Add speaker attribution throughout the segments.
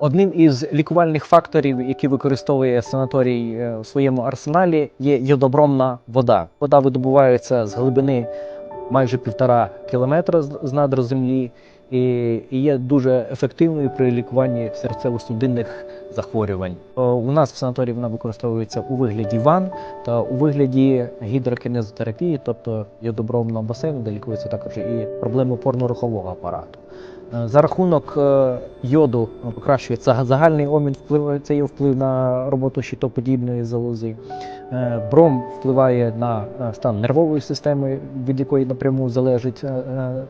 Speaker 1: Одним із лікувальних факторів, які використовує санаторій е, у своєму арсеналі, є йодобромна вода. Вода видобувається з глибини майже півтора кілометра з надр землі і є дуже ефективною при лікуванні серцево-судинних захворювань. У нас в санаторії вона використовується у вигляді ван та у вигляді гідрокінезотерапії, тобто йодобромного басейну, де лікуються також і проблеми опорно-рухового апарату. Е, За рахунок е, йоду покращується загальний обмін впливу, це є вплив на роботу щитоподібної залози. Е, Бром впливає на е, стан нервової системи, від якої напряму залежить е, е,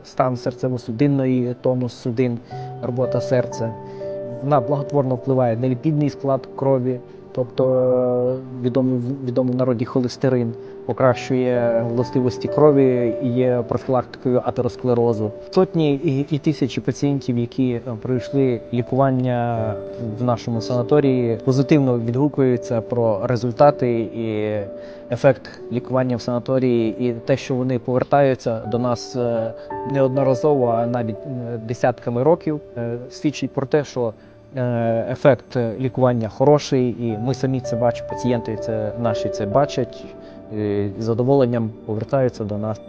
Speaker 1: стан серцево-судинної, тонус судин, робота серця. Вона благотворно впливає на ліпідний склад крові, тобто е, відомий, відомий в народі холестерин, покращує властивості крові є профілактикою атеросклерозу. Сотні і, і тисячі пацієнтів, які е, пройшли лікування в нашому санаторії, позитивно відгукуються про результати і ефект лікування в санаторії, і те, що вони повертаються до нас е, неодноразово, а навіть десятками років, свідчить про те, що ефект лікування хороший, і ми самі це бачимо, пацієнти це наші це бачать і з задоволенням повертаються до нас.